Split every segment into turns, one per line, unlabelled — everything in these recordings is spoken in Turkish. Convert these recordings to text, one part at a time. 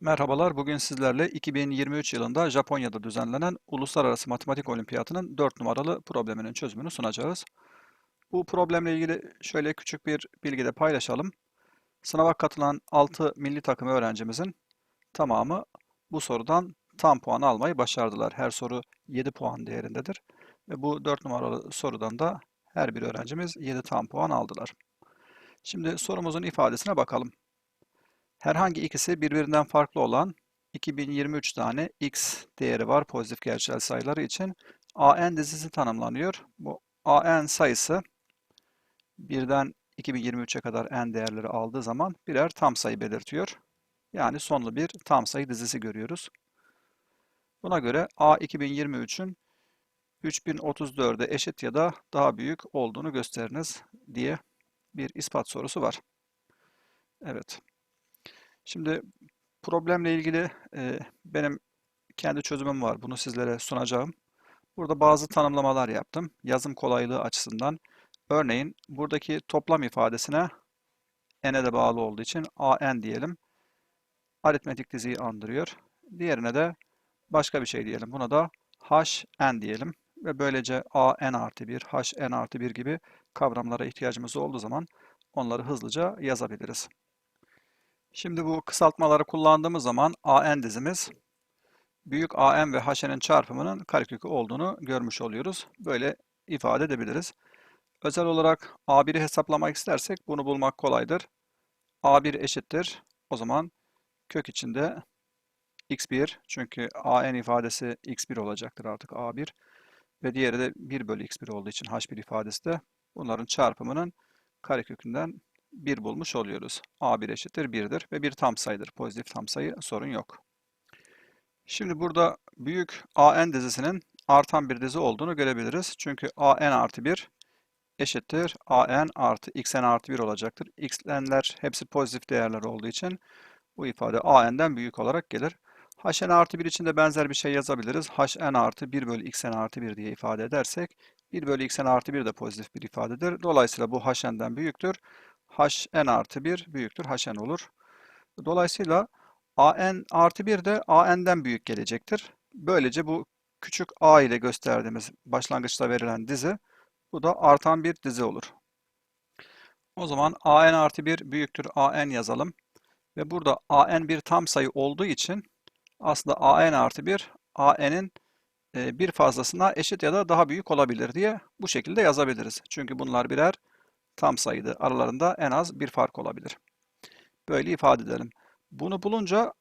Merhabalar, bugün sizlerle 2023 yılında Japonya'da düzenlenen Uluslararası Matematik Olimpiyatı'nın 4 numaralı probleminin çözümünü sunacağız. Bu problemle ilgili şöyle küçük bir bilgi de paylaşalım. Sınava katılan 6 milli takım öğrencimizin tamamı bu sorudan tam puan almayı başardılar. Her soru 7 puan değerindedir. Ve bu 4 numaralı sorudan da her bir öğrencimiz 7 tam puan aldılar. Şimdi sorumuzun ifadesine bakalım. Herhangi ikisi birbirinden farklı olan 2023 tane x değeri var pozitif gerçel sayıları için an dizisi tanımlanıyor. Bu an sayısı birden 2023'e kadar n değerleri aldığı zaman birer tam sayı belirtiyor. Yani sonlu bir tam sayı dizisi görüyoruz. Buna göre a 2023'ün 3034'e eşit ya da daha büyük olduğunu gösteriniz diye bir ispat sorusu var. Evet. Şimdi problemle ilgili e, benim kendi çözümüm var. Bunu sizlere sunacağım. Burada bazı tanımlamalar yaptım. Yazım kolaylığı açısından. Örneğin buradaki toplam ifadesine n'e de bağlı olduğu için an diyelim. Aritmetik diziyi andırıyor. Diğerine de başka bir şey diyelim. Buna da hn diyelim. Ve böylece an artı 1, hn artı 1 gibi kavramlara ihtiyacımız olduğu zaman onları hızlıca yazabiliriz. Şimdi bu kısaltmaları kullandığımız zaman AN dizimiz büyük AN ve HN'in çarpımının karekökü olduğunu görmüş oluyoruz. Böyle ifade edebiliriz. Özel olarak A1'i hesaplamak istersek bunu bulmak kolaydır. A1 eşittir. O zaman kök içinde x1 çünkü AN ifadesi x1 olacaktır artık A1 ve diğeri de 1 bölü x1 olduğu için H1 ifadesi de bunların çarpımının karekökünden 1 bulmuş oluyoruz. A1 eşittir 1'dir ve bir tam sayıdır. Pozitif tam sayı sorun yok. Şimdi burada büyük AN dizisinin artan bir dizi olduğunu görebiliriz. Çünkü AN artı 1 eşittir AN artı XN artı 1 olacaktır. XN'ler hepsi pozitif değerler olduğu için bu ifade AN'den büyük olarak gelir. HN artı 1 için de benzer bir şey yazabiliriz. HN artı 1 bölü XN artı 1 diye ifade edersek 1 bölü XN artı 1 de pozitif bir ifadedir. Dolayısıyla bu HN'den büyüktür hn artı 1 büyüktür hn olur. Dolayısıyla an artı 1 de an'den büyük gelecektir. Böylece bu küçük a ile gösterdiğimiz başlangıçta verilen dizi bu da artan bir dizi olur. O zaman an artı 1 büyüktür an yazalım. Ve burada an bir tam sayı olduğu için aslında an artı 1 an'in e, bir fazlasına eşit ya da daha büyük olabilir diye bu şekilde yazabiliriz. Çünkü bunlar birer tam sayıdır. Aralarında en az bir fark olabilir. Böyle ifade edelim. Bunu bulunca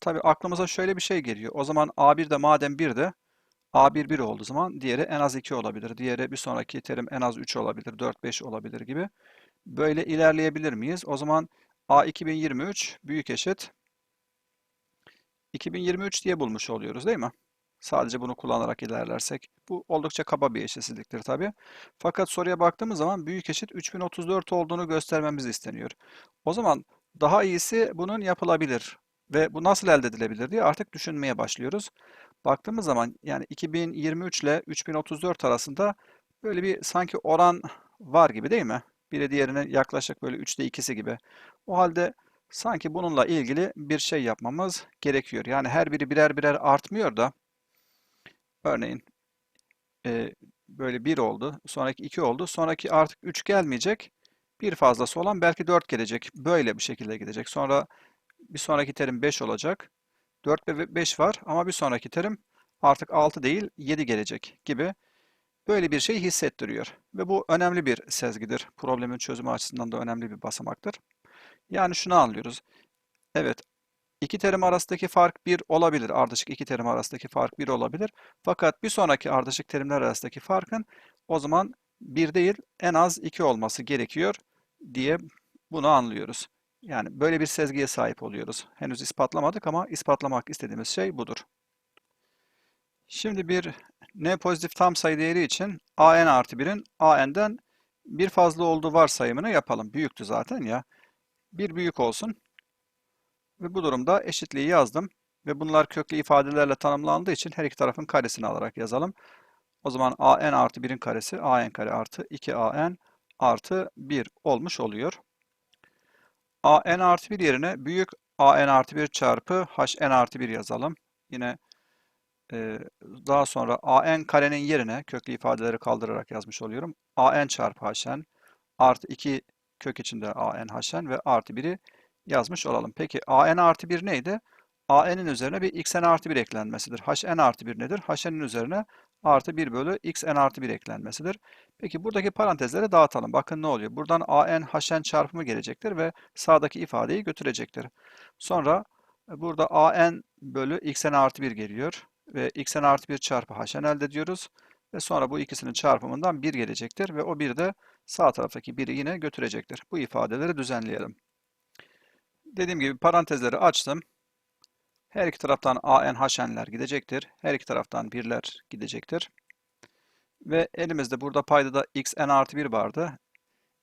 tabi aklımıza şöyle bir şey geliyor. O zaman A1 de madem 1 de A1 1 olduğu zaman diğeri en az 2 olabilir. Diğeri bir sonraki terim en az 3 olabilir, 4 5 olabilir gibi. Böyle ilerleyebilir miyiz? O zaman A 2023 büyük eşit 2023 diye bulmuş oluyoruz değil mi? Sadece bunu kullanarak ilerlersek. Bu oldukça kaba bir eşitsizliktir tabi. Fakat soruya baktığımız zaman büyük eşit 3034 olduğunu göstermemiz isteniyor. O zaman daha iyisi bunun yapılabilir ve bu nasıl elde edilebilir diye artık düşünmeye başlıyoruz. Baktığımız zaman yani 2023 ile 3034 arasında böyle bir sanki oran var gibi değil mi? Biri diğerinin yaklaşık böyle 3'te 2'si gibi. O halde sanki bununla ilgili bir şey yapmamız gerekiyor. Yani her biri birer birer artmıyor da Örneğin e, böyle 1 oldu, sonraki 2 oldu, sonraki artık 3 gelmeyecek. Bir fazlası olan belki 4 gelecek. Böyle bir şekilde gidecek. Sonra bir sonraki terim 5 olacak. 4 ve 5 var ama bir sonraki terim artık 6 değil 7 gelecek gibi böyle bir şey hissettiriyor. Ve bu önemli bir sezgidir. Problemin çözümü açısından da önemli bir basamaktır. Yani şunu anlıyoruz. Evet İki terim arasındaki fark 1 olabilir. Ardışık iki terim arasındaki fark 1 olabilir. Fakat bir sonraki ardışık terimler arasındaki farkın o zaman 1 değil en az 2 olması gerekiyor diye bunu anlıyoruz. Yani böyle bir sezgiye sahip oluyoruz. Henüz ispatlamadık ama ispatlamak istediğimiz şey budur. Şimdi bir n pozitif tam sayı değeri için an artı 1'in an'den bir fazla olduğu varsayımını yapalım. Büyüktü zaten ya. Bir büyük olsun. Ve bu durumda eşitliği yazdım. Ve bunlar köklü ifadelerle tanımlandığı için her iki tarafın karesini alarak yazalım. O zaman an artı 1'in karesi an kare artı 2an artı 1 olmuş oluyor. an artı 1 yerine büyük an artı 1 çarpı hn artı 1 yazalım. Yine e, daha sonra an karenin yerine köklü ifadeleri kaldırarak yazmış oluyorum. an çarpı hn artı 2 kök içinde an hn ve artı 1'i yazmış olalım. Peki an artı 1 neydi? an'in üzerine bir xn artı 1 eklenmesidir. hn artı 1 nedir? hn'in üzerine artı 1 bölü xn artı 1 eklenmesidir. Peki buradaki parantezleri dağıtalım. Bakın ne oluyor? Buradan an hn çarpımı gelecektir ve sağdaki ifadeyi götürecektir. Sonra e, burada an bölü xn artı 1 geliyor ve xn artı 1 çarpı hn elde ediyoruz. Ve sonra bu ikisinin çarpımından 1 gelecektir ve o 1 de sağ taraftaki 1'i yine götürecektir. Bu ifadeleri düzenleyelim. Dediğim gibi parantezleri açtım. Her iki taraftan an hn'ler gidecektir. Her iki taraftan birler gidecektir. Ve elimizde burada paydada xn artı 1 vardı.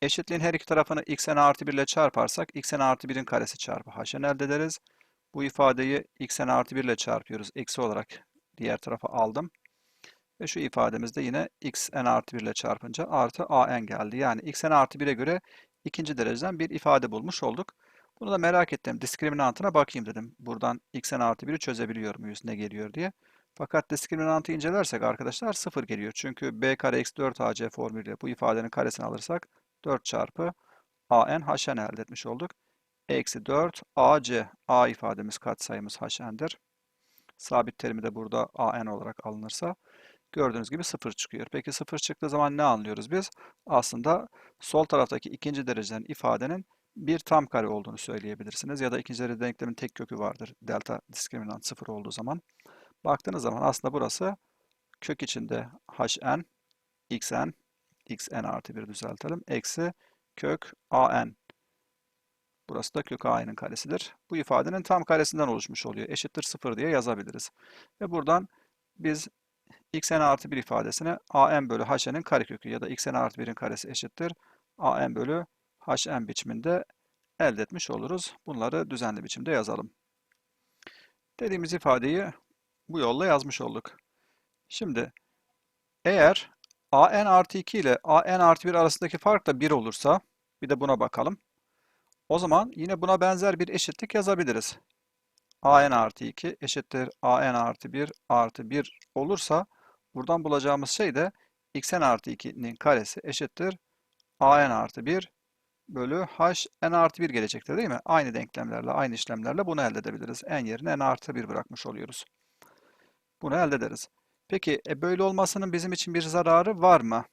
Eşitliğin her iki tarafını xn artı 1 ile çarparsak xn artı 1'in karesi çarpı hn elde ederiz. Bu ifadeyi xn artı 1 ile çarpıyoruz. Eksi olarak diğer tarafa aldım. Ve şu ifademizde yine xn artı 1 ile çarpınca artı an geldi. Yani xn artı 1'e göre ikinci dereceden bir ifade bulmuş olduk. Bunu da merak ettim. Diskriminantına bakayım dedim. Buradan xn artı 1'i çözebiliyor muyuz? Ne geliyor diye. Fakat diskriminantı incelersek arkadaşlar 0 geliyor. Çünkü b kare x 4ac formülüyle bu ifadenin karesini alırsak 4 çarpı an hn elde etmiş olduk. Eksi 4 ac a ifademiz katsayımız hn'dir. Sabit terimi de burada an olarak alınırsa gördüğünüz gibi 0 çıkıyor. Peki 0 çıktığı zaman ne anlıyoruz biz? Aslında sol taraftaki ikinci dereceden ifadenin bir tam kare olduğunu söyleyebilirsiniz. Ya da ikinci derece denklemin tek kökü vardır. Delta diskriminant 0 olduğu zaman. Baktığınız zaman aslında burası kök içinde hn, xn, xn artı 1 düzeltelim. Eksi kök an. Burası da kök a'nın karesidir. Bu ifadenin tam karesinden oluşmuş oluyor. Eşittir 0 diye yazabiliriz. Ve buradan biz xn artı 1 ifadesine an bölü hn'in karekökü ya da xn artı 1'in karesi eşittir. an bölü hm biçiminde elde etmiş oluruz. Bunları düzenli biçimde yazalım. Dediğimiz ifadeyi bu yolla yazmış olduk. Şimdi eğer an artı 2 ile an artı 1 arasındaki fark da 1 olursa bir de buna bakalım. O zaman yine buna benzer bir eşitlik yazabiliriz. an artı 2 eşittir an artı 1 artı 1 olursa buradan bulacağımız şey de xn artı 2'nin karesi eşittir an artı 1 bölü h n artı 1 gelecektir değil mi? Aynı denklemlerle, aynı işlemlerle bunu elde edebiliriz. n yerine n artı 1 bırakmış oluyoruz. Bunu elde ederiz. Peki e, böyle olmasının bizim için bir zararı var mı?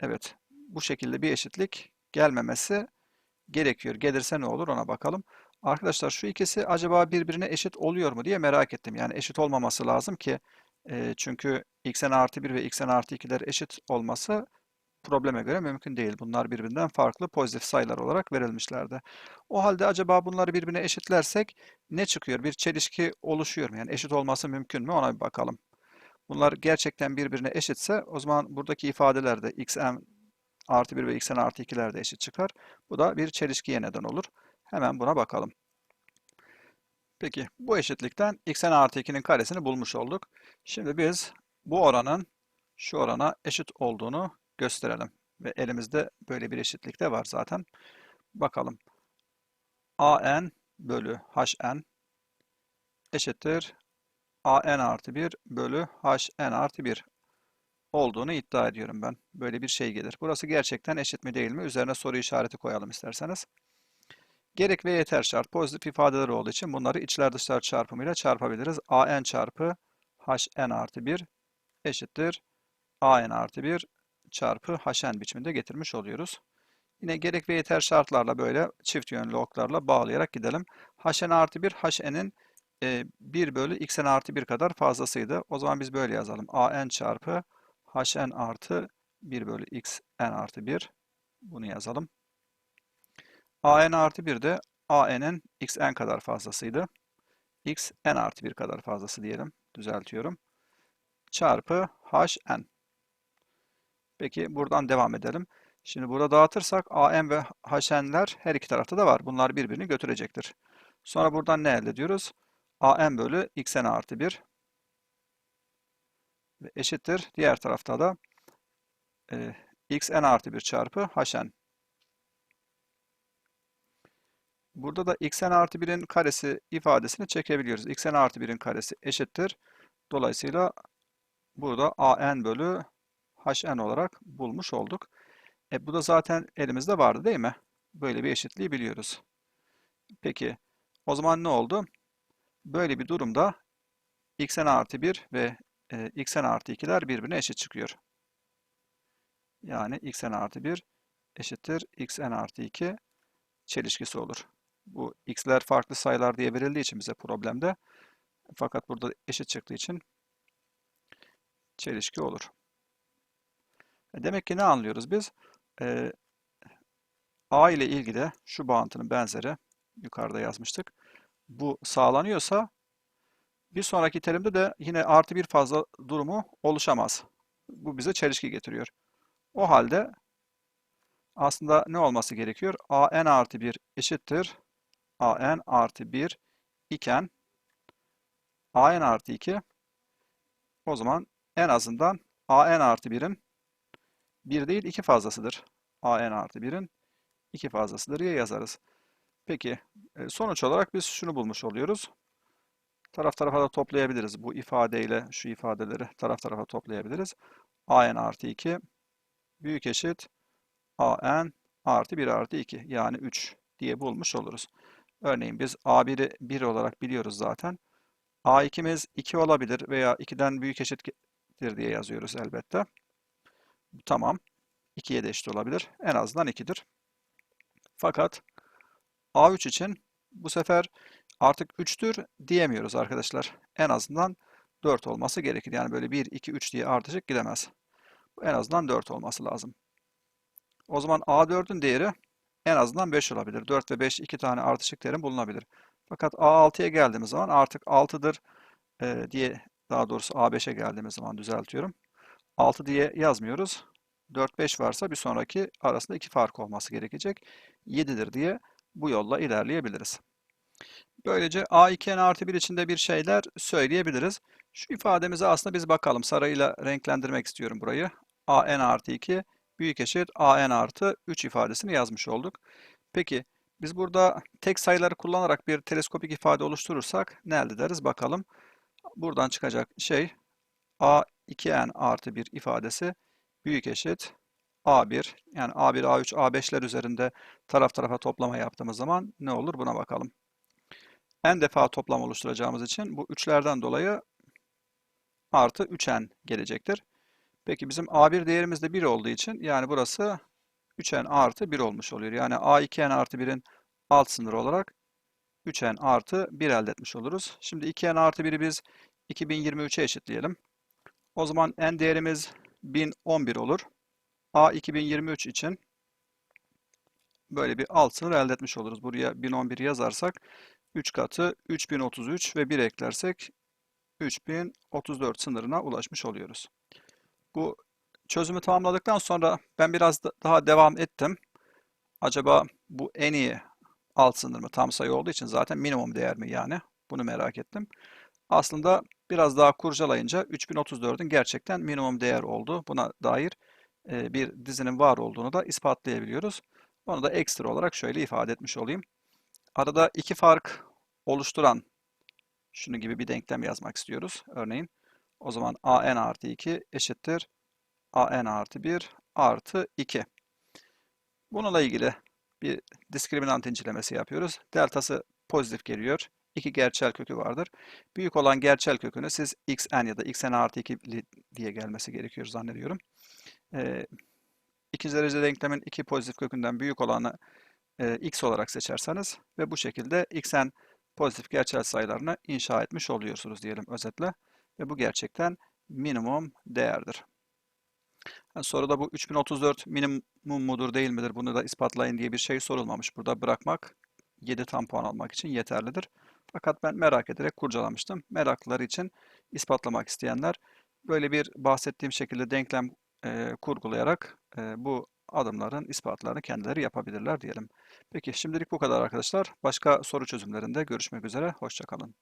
Evet, bu şekilde bir eşitlik gelmemesi gerekiyor. Gelirse ne olur ona bakalım. Arkadaşlar şu ikisi acaba birbirine eşit oluyor mu diye merak ettim. Yani eşit olmaması lazım ki e, çünkü xn artı 1 ve xn artı 2'ler eşit olması probleme göre mümkün değil. Bunlar birbirinden farklı pozitif sayılar olarak verilmişlerdi. O halde acaba bunları birbirine eşitlersek ne çıkıyor? Bir çelişki oluşuyor mu? Yani eşit olması mümkün mü? Ona bir bakalım. Bunlar gerçekten birbirine eşitse o zaman buradaki ifadelerde xm artı 1 ve xn artı 2'ler de eşit çıkar. Bu da bir çelişkiye neden olur. Hemen buna bakalım. Peki bu eşitlikten xn artı 2'nin karesini bulmuş olduk. Şimdi biz bu oranın şu orana eşit olduğunu gösterelim. Ve elimizde böyle bir eşitlik de var zaten. Bakalım. an bölü hn eşittir an artı 1 bölü hn artı 1 olduğunu iddia ediyorum ben. Böyle bir şey gelir. Burası gerçekten eşit mi değil mi? Üzerine soru işareti koyalım isterseniz. Gerek ve yeter şart pozitif ifadeler olduğu için bunları içler dışlar çarpımıyla çarpabiliriz. an çarpı hn artı 1 eşittir an artı 1 çarpı hn biçiminde getirmiş oluyoruz. Yine gerek ve yeter şartlarla böyle çift yönlü oklarla bağlayarak gidelim. hn artı 1 hn'in 1 bölü xn artı 1 kadar fazlasıydı. O zaman biz böyle yazalım. an çarpı hn artı 1 bölü xn artı 1. Bunu yazalım. an artı 1 de an'in xn kadar fazlasıydı. xn artı 1 kadar fazlası diyelim. Düzeltiyorum. Çarpı hn. Peki buradan devam edelim. Şimdi burada dağıtırsak AM ve HN'ler her iki tarafta da var. Bunlar birbirini götürecektir. Sonra buradan ne elde ediyoruz? AM bölü xn artı 1 ve eşittir. Diğer tarafta da e, xn artı 1 çarpı hn. Burada da xn artı 1'in karesi ifadesini çekebiliyoruz. xn artı 1'in karesi eşittir. Dolayısıyla burada an bölü hn olarak bulmuş olduk. E, bu da zaten elimizde vardı değil mi? Böyle bir eşitliği biliyoruz. Peki o zaman ne oldu? Böyle bir durumda xn artı 1 ve e, xn artı 2'ler birbirine eşit çıkıyor. Yani xn artı 1 eşittir xn artı 2 çelişkisi olur. Bu x'ler farklı sayılar diye verildiği için bize problemde. Fakat burada eşit çıktığı için çelişki olur. E, demek ki ne anlıyoruz biz? Ee, A ile ilgili şu bağıntının benzeri yukarıda yazmıştık. Bu sağlanıyorsa bir sonraki terimde de yine artı bir fazla durumu oluşamaz. Bu bize çelişki getiriyor. O halde aslında ne olması gerekiyor? an artı 1 eşittir. an artı 1 iken an artı 2 o zaman en azından an artı 1'in 1 değil 2 fazlasıdır. an artı 1'in 2 fazlasıdır diye yazarız. Peki e, sonuç olarak biz şunu bulmuş oluyoruz. Taraf tarafa da toplayabiliriz. Bu ifadeyle şu ifadeleri taraf tarafa toplayabiliriz. an artı 2 büyük eşit an artı 1 artı 2 yani 3 diye bulmuş oluruz. Örneğin biz a1'i 1 olarak biliyoruz zaten. a2'miz 2 olabilir veya 2'den büyük eşittir diye yazıyoruz elbette. Tamam. 2'ye de eşit olabilir. En azından 2'dir. Fakat A3 için bu sefer artık 3'tür diyemiyoruz arkadaşlar. En azından 4 olması gerekir. Yani böyle 1, 2, 3 diye artacak gidemez. En azından 4 olması lazım. O zaman A4'ün değeri en azından 5 olabilir. 4 ve 5 iki tane artışık terim bulunabilir. Fakat A6'ya geldiğimiz zaman artık 6'dır e, diye daha doğrusu A5'e geldiğimiz zaman düzeltiyorum. 6 diye yazmıyoruz. 4-5 varsa bir sonraki arasında 2 fark olması gerekecek. 7'dir diye bu yolla ilerleyebiliriz. Böylece A2n artı 1 içinde bir şeyler söyleyebiliriz. Şu ifademize aslında biz bakalım. Sarayla renklendirmek istiyorum burayı. AN artı 2 büyük eşit AN artı 3 ifadesini yazmış olduk. Peki biz burada tek sayıları kullanarak bir teleskopik ifade oluşturursak ne elde ederiz bakalım. Buradan çıkacak şey A2n artı 1 ifadesi büyük eşit A1 yani A1, A3, A5'ler üzerinde taraf tarafa toplama yaptığımız zaman ne olur buna bakalım. N defa toplam oluşturacağımız için bu 3'lerden dolayı artı 3n gelecektir. Peki bizim A1 değerimiz de 1 olduğu için yani burası 3n artı 1 olmuş oluyor. Yani A2n artı 1'in alt sınırı olarak 3n artı 1 elde etmiş oluruz. Şimdi 2n artı 1'i biz 2023'e eşitleyelim. O zaman n değerimiz 1011 olur. A 2023 için böyle bir alt sınır elde etmiş oluruz. Buraya 1011 yazarsak 3 katı 3033 ve 1 eklersek 3034 sınırına ulaşmış oluyoruz. Bu çözümü tamamladıktan sonra ben biraz daha devam ettim. Acaba bu en iyi alt sınır mı tam sayı olduğu için zaten minimum değer mi yani? Bunu merak ettim. Aslında biraz daha kurcalayınca 3034'ün gerçekten minimum değer olduğu buna dair bir dizinin var olduğunu da ispatlayabiliyoruz. Onu da ekstra olarak şöyle ifade etmiş olayım. Arada iki fark oluşturan şunu gibi bir denklem yazmak istiyoruz. Örneğin o zaman an artı 2 eşittir an artı 1 artı 2. Bununla ilgili bir diskriminant incelemesi yapıyoruz. Deltası pozitif geliyor. İki gerçel kökü vardır. Büyük olan gerçel kökünü siz xn ya da xn artı 2 diye gelmesi gerekiyor zannediyorum. Ee, ikinci derece denklemin iki pozitif kökünden büyük olanı e, x olarak seçerseniz ve bu şekilde xn pozitif gerçel sayılarını inşa etmiş oluyorsunuz diyelim özetle. Ve bu gerçekten minimum değerdir. Yani soruda bu 3034 minimum mudur değil midir bunu da ispatlayın diye bir şey sorulmamış. Burada bırakmak 7 tam puan almak için yeterlidir. Fakat ben merak ederek kurcalamıştım. Meraklıları için ispatlamak isteyenler böyle bir bahsettiğim şekilde denklem e, kurgulayarak e, bu adımların ispatlarını kendileri yapabilirler diyelim. Peki şimdilik bu kadar arkadaşlar. Başka soru çözümlerinde görüşmek üzere. Hoşçakalın.